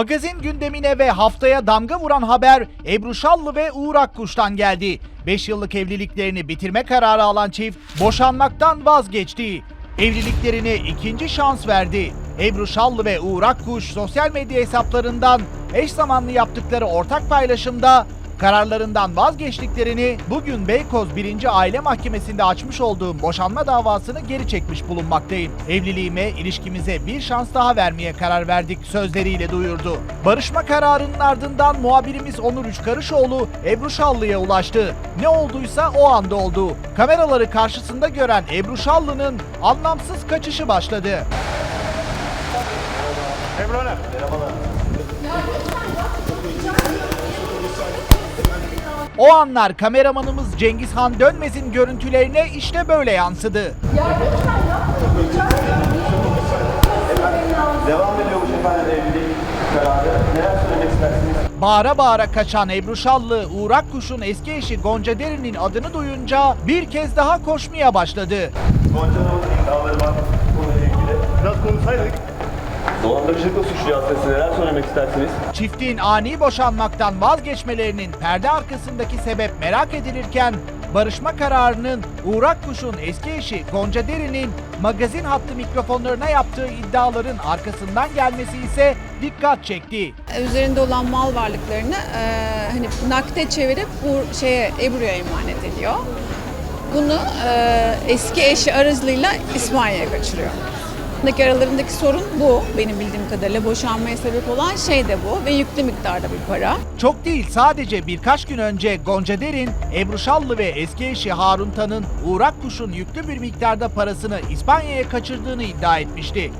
Magazin gündemine ve haftaya damga vuran haber Ebru Şallı ve Uğur Akkuş'tan geldi. 5 yıllık evliliklerini bitirme kararı alan çift boşanmaktan vazgeçti. Evliliklerine ikinci şans verdi. Ebru Şallı ve Uğur Akkuş sosyal medya hesaplarından eş zamanlı yaptıkları ortak paylaşımda kararlarından vazgeçtiklerini bugün Beykoz 1. Aile Mahkemesi'nde açmış olduğum boşanma davasını geri çekmiş bulunmaktayım. Evliliğime, ilişkimize bir şans daha vermeye karar verdik sözleriyle duyurdu. Barışma kararının ardından muhabirimiz Onur Üçkarışoğlu Ebru Şallı'ya ulaştı. Ne olduysa o anda oldu. Kameraları karşısında gören Ebru Şallı'nın anlamsız kaçışı başladı. Ebru Hanım. O anlar kameramanımız Cengizhan Dönmez'in görüntülerine işte böyle yansıdı. Devam ediyormuş efendim evlilik kararı. Neler söylemek istersiniz? Bağıra bağıra kaçan Ebru Şallı, Uğur Akkuş'un eski eşi Gonca Derin'in adını duyunca bir kez daha koşmaya başladı. Gonca Hanım'ın iddiaları var. Biraz konuşsaydık. Dolandırıcılıkla suçluyor aslında. Neler söylemek istersiniz? Çiftin ani boşanmaktan vazgeçmelerinin perde arkasındaki sebep merak edilirken barışma kararının Uğur Akkuş'un eski eşi Gonca Derin'in magazin hattı mikrofonlarına yaptığı iddiaların arkasından gelmesi ise dikkat çekti. üzerinde olan mal varlıklarını e, hani nakde çevirip bu şeye Ebru'ya emanet ediyor. Bunu e, eski eşi aracılığıyla İspanya'ya kaçırıyor. Buradaki aralarındaki sorun bu. Benim bildiğim kadarıyla boşanmaya sebep olan şey de bu ve yüklü miktarda bir para. Çok değil sadece birkaç gün önce Gonca Derin, Ebru Şallı ve eski eşi Harun Tan'ın Uğur Akkuş'un yüklü bir miktarda parasını İspanya'ya kaçırdığını iddia etmişti.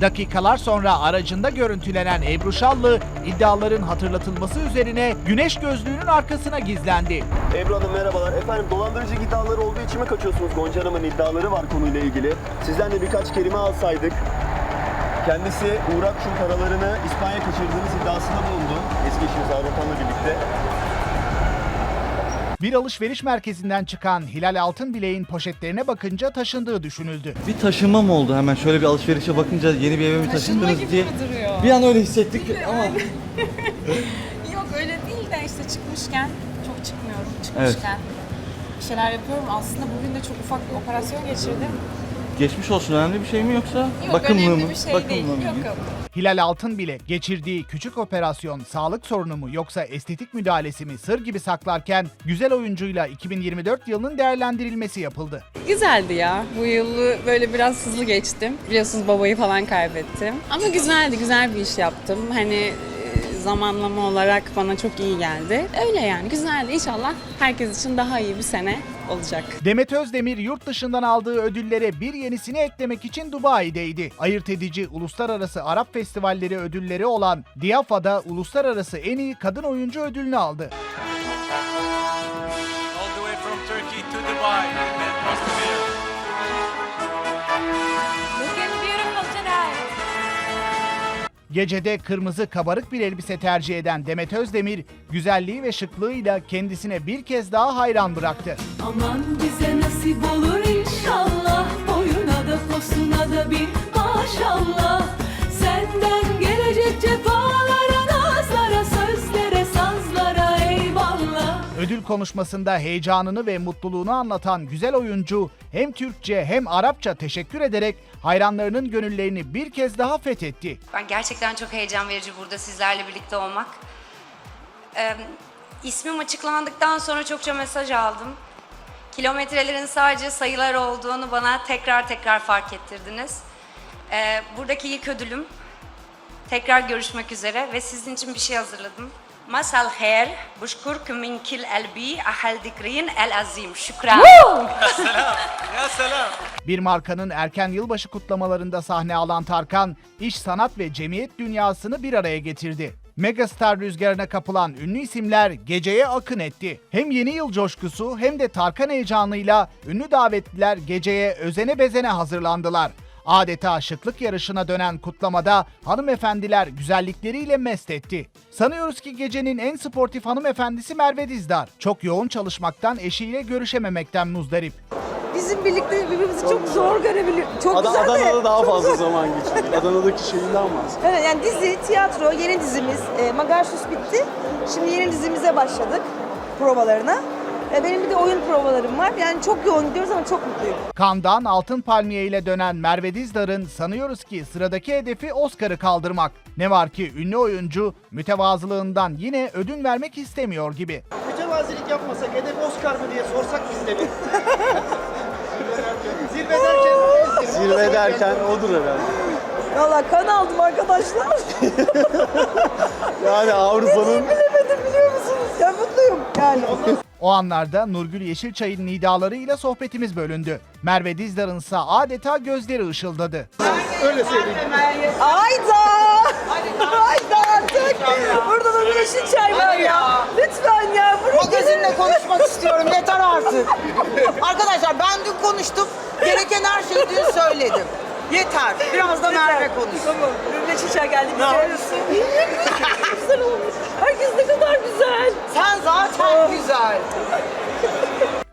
Dakikalar sonra aracında görüntülenen Ebru Şallı iddiaların hatırlatılması üzerine güneş gözlüğünün arkasına gizlendi. Ebru Hanım merhabalar. Efendim dolandırıcı iddiaları olduğu için mi kaçıyorsunuz? Gonca Hanım'ın iddiaları var konuyla ilgili. Sizden de birkaç kelime alsaydık. Kendisi Uğur Akşun paralarını İspanya kaçırdığınız iddiasında bulundu. Eski eşiniz Harun Tan'la birlikte. Bir alışveriş merkezinden çıkan Hilal Altınbilek'in poşetlerine bakınca taşındığı düşünüldü. Bir taşınma mı oldu hemen şöyle bir alışverişe bakınca yeni bir eve mi taşındınız diye. duruyor. Bir an öyle hissettik ama Yok öyle değil de işte çıkmışken, çok çıkmıyorum çıkmışken. Bir şeyler yapıyorum. Aslında bugün de çok ufak bir operasyon geçirdim. Geçmiş olsun önemli bir şey mi yoksa Yok bakımlı önemli mı? bir şey Bakımlı değil. mı? Yok yok. Hilal Altınbilek geçirdiği küçük operasyon sağlık sorunu mu yoksa estetik müdahalesi mi sır gibi saklarken güzel oyuncuyla 2024 yılının değerlendirilmesi yapıldı. Güzeldi ya. Bu yılı böyle biraz hızlı geçtim. Biliyorsunuz babayı falan kaybettim. Ama güzeldi, güzel bir iş yaptım. Hani zamanlama olarak bana çok iyi geldi. Öyle yani güzeldi. İnşallah herkes için daha iyi bir sene olacak. Demet Özdemir yurt dışından aldığı ödüllere bir yenisini eklemek için Dubai'deydi. Ayırt edici Uluslararası Arap Festivalleri ödülleri olan Diafa'da Uluslararası En İyi Kadın Oyuncu ödülünü aldı. Gecede kırmızı kabarık bir elbise tercih eden Demet Özdemir, güzelliği ve şıklığıyla kendisine bir kez daha hayran bıraktı. Aman bize nasip olur inşallah Boyuna da posuna da bir maşallah Senden konuşmasında heyecanını ve mutluluğunu anlatan güzel oyuncu hem Türkçe hem Arapça teşekkür ederek hayranlarının gönüllerini bir kez daha fethetti. Ben gerçekten çok heyecan verici burada sizlerle birlikte olmak. Ee, ismim açıklandıktan sonra çokça mesaj aldım. Kilometrelerin sadece sayılar olduğunu bana tekrar tekrar fark ettirdiniz. Ee, buradaki ilk ödülüm. Tekrar görüşmek üzere ve sizin için bir şey hazırladım. Masal her, buşkurkum min kil elbi, ahal dikrin el azim. Şükran. Ya selam. Bir markanın erken yılbaşı kutlamalarında sahne alan Tarkan, iş sanat ve cemiyet dünyasını bir araya getirdi. Megastar rüzgarına kapılan ünlü isimler geceye akın etti. Hem yeni yıl coşkusu hem de Tarkan heyecanıyla ünlü davetliler geceye özene bezene hazırlandılar. Adeta şıklık yarışına dönen kutlamada hanımefendiler güzellikleriyle mest etti. Sanıyoruz ki gecenin en sportif hanımefendisi Merve Dizdar. Çok yoğun çalışmaktan eşiyle görüşememekten muzdarip. bizim birlikte birbirimizi çok, zor görebiliyoruz. Çok güzel de. Adana'da daha çok fazla zor. zaman geçirdik. Adana'daki şeyinden bahsediyorum. Evet yani dizi, tiyatro, yeni dizimiz. E, Magarsus bitti. Şimdi yeni dizimize başladık provalarına. E, benim bir de oyun provalarım var. Yani çok yoğun gidiyoruz ama çok mutluyum. Kandan Altın Palmiye ile dönen Merve Dizdar'ın sanıyoruz ki sıradaki hedefi Oscar'ı kaldırmak. Ne var ki ünlü oyuncu mütevazılığından yine ödün vermek istemiyor gibi. Mütevazilik yapmasak hedef Oscar mı diye sorsak biz de bir. Zirve derken Zirve derken odur herhalde. Valla kan aldım arkadaşlar. Yani Avrupa'nın Bilemedim biliyor musunuz? Ya mutluyum yani. O anlarda Nurgül Yeşilçay'ın nidalarıyla sohbetimiz bölündü. Merve Dizdar'ın ise adeta gözleri ışıldadı. öyle söyleyeyim. Ayda! Ayda artık! Burada da bir yeşil çay var ya. Lütfen ya. Magazinle konuşmak istiyorum. Yeter artık. Arkadaşlar ben dün konuştum. Gereken her şeyi dün söyledim. Yeter. Biraz da Merve konuş. Tamam. Yeşil çay geldi. Ne yapıyorsun? güzel olmuş. Herkes ne kadar güzel. Sen zaten güzel.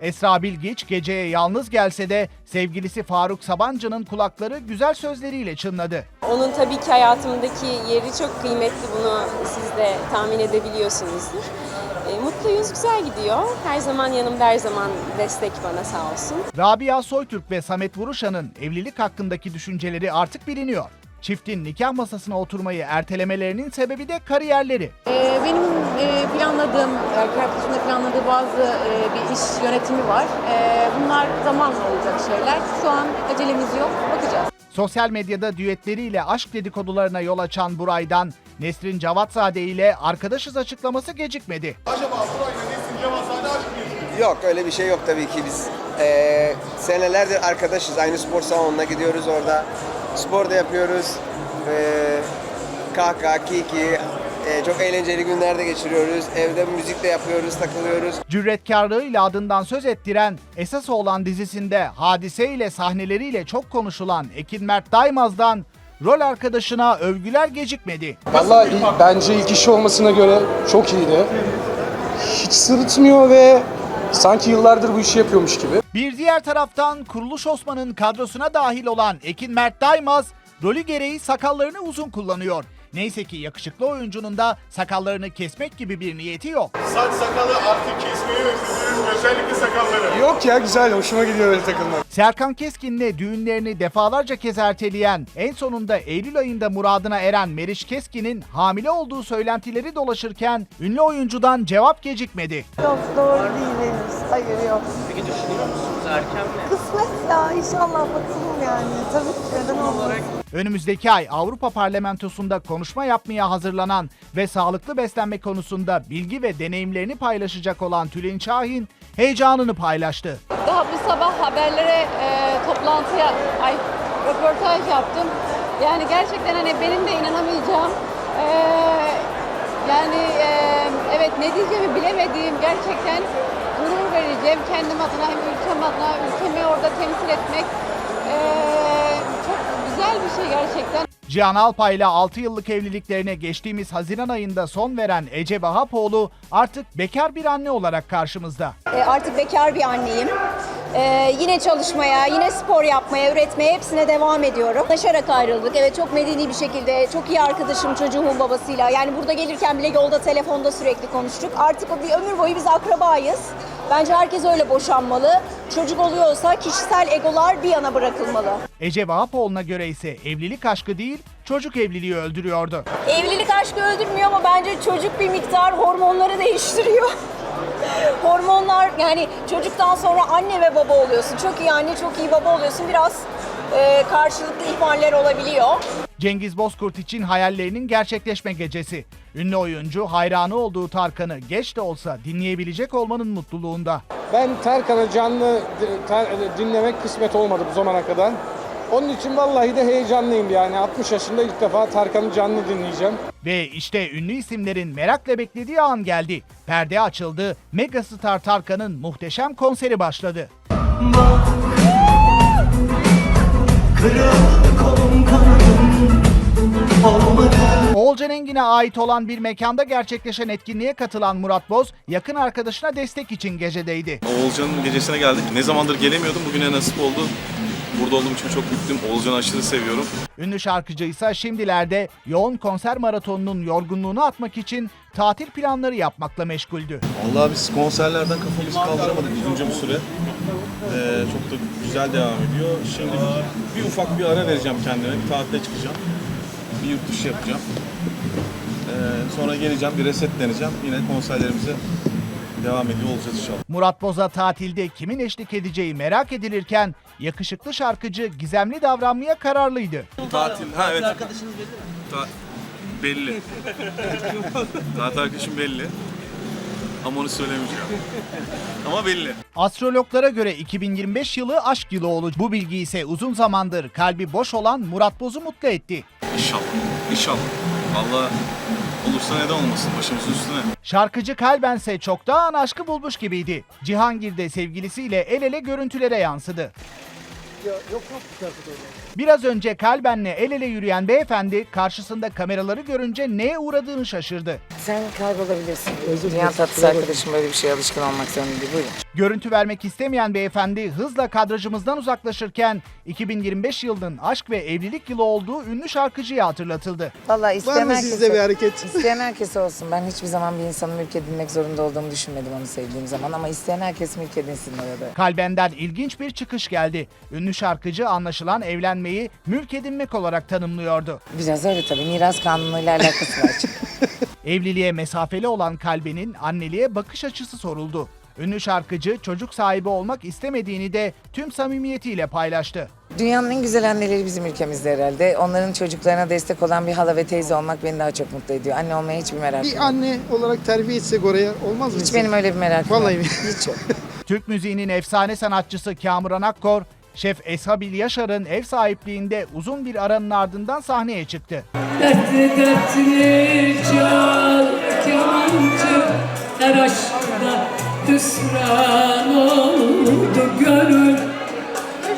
Esra Bilgiç geceye yalnız gelse de sevgilisi Faruk Sabancı'nın kulakları güzel sözleriyle çınladı. Onun tabii ki hayatımdaki yeri çok kıymetli. Bunu siz de tahmin edebiliyorsunuzdur. E, mutluyuz, güzel gidiyor. Her zaman yanımda, her zaman destek bana sağ olsun. Rabia Soytürk ve Samet Vuruşan'ın evlilik hakkındaki düşünceleri artık biliniyor. Çiftin nikah masasına oturmayı ertelemelerinin sebebi de kariyerleri. Ee, benim e, planladığım, erkek arkadaşımla planladığı bazı e, bir iş yönetimi var. Ee, bunlar zamanla olacak şeyler. Şu an acelemiz yok, bakacağız. Sosyal medyada düetleriyle aşk dedikodularına yol açan Buray'dan Nesrin Cavatzade ile arkadaşız açıklaması gecikmedi. Yok öyle bir şey yok tabii ki biz eee, senelerdir arkadaşız. Aynı spor salonuna gidiyoruz orada. Spor da yapıyoruz. Eee kahkaha, kiki, eee, çok eğlenceli günler de geçiriyoruz. Evde müzik de yapıyoruz, takılıyoruz. Cüretkarlığıyla adından söz ettiren Esas olan dizisinde hadise ile sahneleriyle çok konuşulan Ekin Mert Daimaz'dan rol arkadaşına övgüler gecikmedi. Vallahi bence ilk iş olmasına göre çok iyiydi. Hiç sırıtmıyor ve sanki yıllardır bu işi yapıyormuş gibi. Bir diğer taraftan Kuruluş Osman'ın kadrosuna dahil olan Ekin Mert Daimaz rolü gereği sakallarını uzun kullanıyor. Neyse ki yakışıklı oyuncunun da sakallarını kesmek gibi bir niyeti yok. Saç sakalı artık kesmeyi özlediğiniz özellikle sakalları. Yok ya güzel, hoşuma gidiyor öyle takılmak. Serkan Keskin'le düğünlerini defalarca kez erteleyen, en sonunda Eylül ayında muradına eren Meriç Keskin'in hamile olduğu söylentileri dolaşırken ünlü oyuncudan cevap gecikmedi. Yok doğru değil henüz. Hayır yok. Peki düşünüyor musunuz erken mi? Ya inşallah bakalım yani. Tabii ki neden olmaz. Önümüzdeki ay Avrupa Parlamentosu'nda konuşma yapmaya hazırlanan ve sağlıklı beslenme konusunda bilgi ve deneyimlerini paylaşacak olan Tülin Şahin heyecanını paylaştı. Daha bu sabah haberlere e, toplantıya, ay röportaj yaptım. Yani gerçekten hani benim de inanamayacağım. e, yani e, evet ne diyeceğimi bilemediğim gerçekten gurur vereceğim kendim adına hem ülkem adına ülkemi orada temsil etmek e, çok güzel bir şey gerçekten. Cihan Alpay ile 6 yıllık evliliklerine geçtiğimiz Haziran ayında son veren Ece Vahapoğlu artık bekar bir anne olarak karşımızda. E, artık bekar bir anneyim. E, yine çalışmaya, yine spor yapmaya, üretmeye hepsine devam ediyorum. Taşarak ayrıldık. Evet çok medeni bir şekilde, çok iyi arkadaşım çocuğumun babasıyla. Yani burada gelirken bile yolda telefonda sürekli konuştuk. Artık bir ömür boyu biz akrabayız. Bence herkes öyle boşanmalı. Çocuk oluyorsa kişisel egolar bir yana bırakılmalı. Ece Vahapoğlu'na göre ise evlilik aşkı değil çocuk evliliği öldürüyordu. Evlilik aşkı öldürmüyor ama bence çocuk bir miktar hormonları değiştiriyor. Hormonlar yani çocuktan sonra anne ve baba oluyorsun. Çok iyi anne, çok iyi baba oluyorsun. Biraz e, karşılıklı ihmaller olabiliyor. Cengiz Bozkurt için hayallerinin gerçekleşme gecesi. Ünlü oyuncu hayranı olduğu Tarkan'ı geç de olsa dinleyebilecek olmanın mutluluğunda. Ben Tarkan'ı canlı dinlemek kısmet olmadı bu zamana kadar. Onun için vallahi de heyecanlıyım yani. 60 yaşında ilk defa Tarkan'ı canlı dinleyeceğim. Ve işte ünlü isimlerin merakla beklediği an geldi. Perde açıldı, megastar Tarkan'ın muhteşem konseri başladı. Oğulcan Engin'e ait olan bir mekanda gerçekleşen etkinliğe katılan Murat Boz, yakın arkadaşına destek için gecedeydi. Oğulcan'ın gecesine geldik. Ne zamandır gelemiyordum. Bugüne nasip oldu. Burada olduğum için çok mutluyum. Oğulcan'ı aşırı seviyorum. Ünlü şarkıcı ise şimdilerde yoğun konser maratonunun yorgunluğunu atmak için tatil planları yapmakla meşguldü. Vallahi biz konserlerden kafamızı kaldıramadık uzunca bir süre. Ee, çok da güzel devam ediyor. Şimdi bir, bir ufak bir ara vereceğim kendime. Bir tatile çıkacağım. Bir yurt dışı yapacağım. Ee, sonra geleceğim, bir resetleneceğim. Yine konserlerimize devam ediyor olacağız inşallah. Murat Boz'a tatilde kimin eşlik edeceği merak edilirken yakışıklı şarkıcı gizemli davranmaya kararlıydı. Tatil, ha evet. Ta- belli. Tatil arkadaşım belli. Ama onu söylemeyeceğim. Ama belli. Astrologlara göre 2025 yılı aşk yılı olacak. Bu bilgi ise uzun zamandır kalbi boş olan Murat Boz'u mutlu etti. İnşallah. İnşallah. Vallahi olursa neden olmasın başımızın üstüne. Şarkıcı kalbense çoktan aşkı bulmuş gibiydi. Cihangir'de sevgilisiyle el ele görüntülere yansıdı. Biraz önce kalbenle el ele yürüyen beyefendi karşısında kameraları görünce neye uğradığını şaşırdı. Sen kaybolabilirsin. Dünya tatlısı arkadaşım böyle bir şeye alışkın olmak zorunda değil. Buyurun. Görüntü vermek istemeyen beyefendi hızla kadrajımızdan uzaklaşırken 2025 yılının aşk ve evlilik yılı olduğu ünlü şarkıcıya hatırlatıldı. Vallahi isteyen herkese, bir hareket? isteyen herkese olsun. Ben hiçbir zaman bir insanı mülk edinmek zorunda olduğumu düşünmedim onu sevdiğim zaman. Ama isteyen herkes mülk edinsin orada. Kalbenden ilginç bir çıkış geldi. Ünlü şarkıcı anlaşılan evlenmeyi mülk edinmek olarak tanımlıyordu. Biraz öyle tabii. Miras kanunuyla alakası var. Evliliğe mesafeli olan Kalbe'nin anneliğe bakış açısı soruldu. Ünlü şarkıcı çocuk sahibi olmak istemediğini de tüm samimiyetiyle paylaştı. Dünyanın en güzel anneleri bizim ülkemizde herhalde. Onların çocuklarına destek olan bir hala ve teyze olmak beni daha çok mutlu ediyor. Anne olmaya hiçbir merakım yok. anne olarak terbiye etsek oraya olmaz mı? Hiç benim öyle bir merakım Vallahi yok. mi? Hiç yok. Türk müziğinin efsane sanatçısı Kamuran Akkor, Şef Eshabil Yaşar'ın ev sahipliğinde uzun bir aranın ardından sahneye çıktı. Dertli dertli çal kemancı Her aşkta hüsran oldu gönül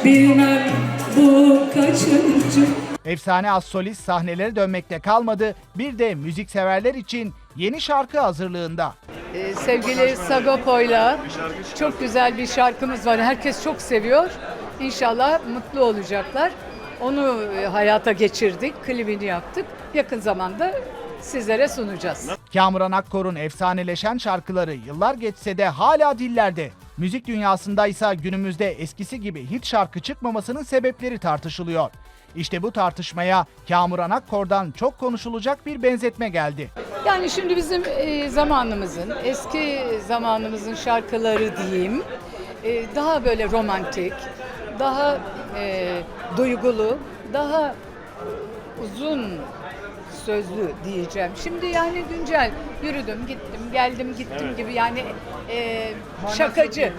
Bilmem bu kaçıncı Efsane az solist sahnelere dönmekte kalmadı, bir de müzikseverler için yeni şarkı hazırlığında. Ee, sevgili Sagopo'yla çok güzel bir şarkımız var. Herkes çok seviyor. İnşallah mutlu olacaklar. Onu e, hayata geçirdik, klibini yaptık. Yakın zamanda sizlere sunacağız. Kamuran Akkor'un efsaneleşen şarkıları yıllar geçse de hala dillerde. Müzik dünyasında ise günümüzde eskisi gibi hit şarkı çıkmamasının sebepleri tartışılıyor. İşte bu tartışmaya Kamuran Akkor'dan çok konuşulacak bir benzetme geldi. Yani şimdi bizim e, zamanımızın, eski zamanımızın şarkıları diyeyim, e, daha böyle romantik, daha e, duygulu, daha uzun sözlü diyeceğim. Şimdi yani güncel yürüdüm, gittim, geldim, gittim gibi yani e, şakacı,